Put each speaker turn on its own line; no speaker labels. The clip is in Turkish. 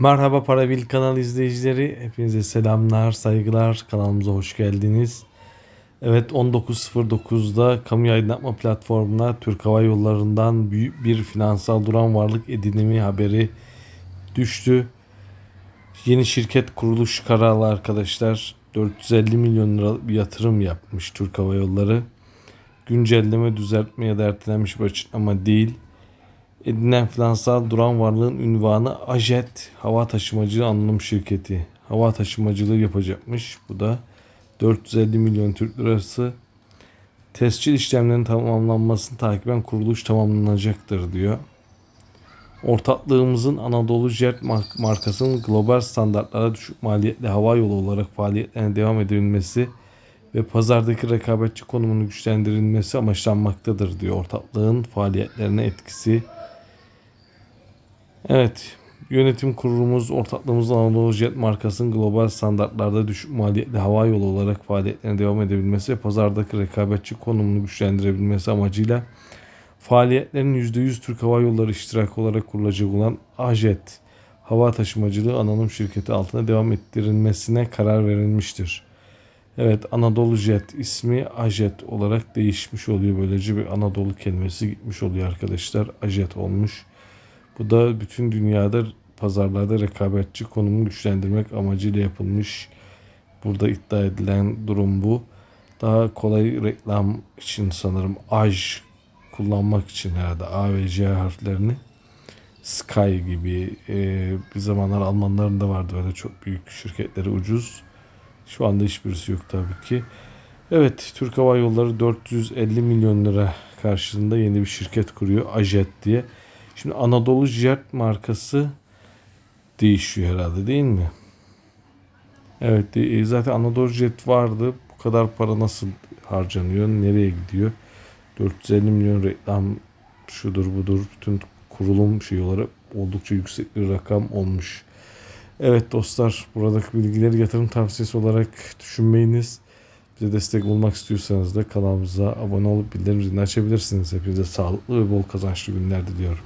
Merhaba Parabil kanal izleyicileri. Hepinize selamlar, saygılar. Kanalımıza hoş geldiniz. Evet 19.09'da kamu aydınlatma platformuna Türk Hava Yolları'ndan büyük bir finansal duran varlık edinimi haberi düştü. Yeni şirket kuruluş kararı arkadaşlar. 450 milyon lira bir yatırım yapmış Türk Hava Yolları. Güncelleme, düzeltme ya da ertelenmiş bir açıklama değil. Edinilen finansal duran varlığın ünvanı Ajet Hava Taşımacılığı Anonim Şirketi. Hava taşımacılığı yapacakmış. Bu da 450 milyon Türk lirası. Tescil işlemlerinin tamamlanmasını takiben kuruluş tamamlanacaktır diyor. Ortaklığımızın Anadolu Jet mark- markasının global standartlara düşük maliyetli hava yolu olarak faaliyetlerine devam edilmesi ve pazardaki rekabetçi konumunu güçlendirilmesi amaçlanmaktadır diyor. Ortaklığın faaliyetlerine etkisi Evet, yönetim kurulumuz ortaklığımızın Anadolu Jet markasının global standartlarda düşük maliyetli hava yolu olarak faaliyetlerine devam edebilmesi ve pazardaki rekabetçi konumunu güçlendirebilmesi amacıyla faaliyetlerin %100 Türk Hava Yolları iştirak olarak kurulacak olan AJET hava taşımacılığı anonim şirketi altına devam ettirilmesine karar verilmiştir. Evet Anadolu Jet ismi Ajet olarak değişmiş oluyor. Böylece bir Anadolu kelimesi gitmiş oluyor arkadaşlar. Ajet olmuş. Bu da bütün dünyada pazarlarda rekabetçi konumu güçlendirmek amacıyla yapılmış. Burada iddia edilen durum bu. Daha kolay reklam için sanırım AJ kullanmak için herhalde A ve J harflerini Sky gibi e, bir zamanlar Almanların da vardı böyle çok büyük şirketleri ucuz. Şu anda hiçbirisi yok tabii ki. Evet Türk Hava Yolları 450 milyon lira karşılığında yeni bir şirket kuruyor Ajet diye. Şimdi Anadolu Jet markası değişiyor herhalde değil mi? Evet de- zaten Anadolu Jet vardı. Bu kadar para nasıl harcanıyor? Nereye gidiyor? 450 milyon reklam şudur budur bütün kurulum şey olarak oldukça yüksek bir rakam olmuş. Evet dostlar buradaki bilgileri yatırım tavsiyesi olarak düşünmeyiniz. Bize destek olmak istiyorsanız da kanalımıza abone olup bildirim zilini açabilirsiniz. Hepinize sağlıklı ve bol kazançlı günler diliyorum.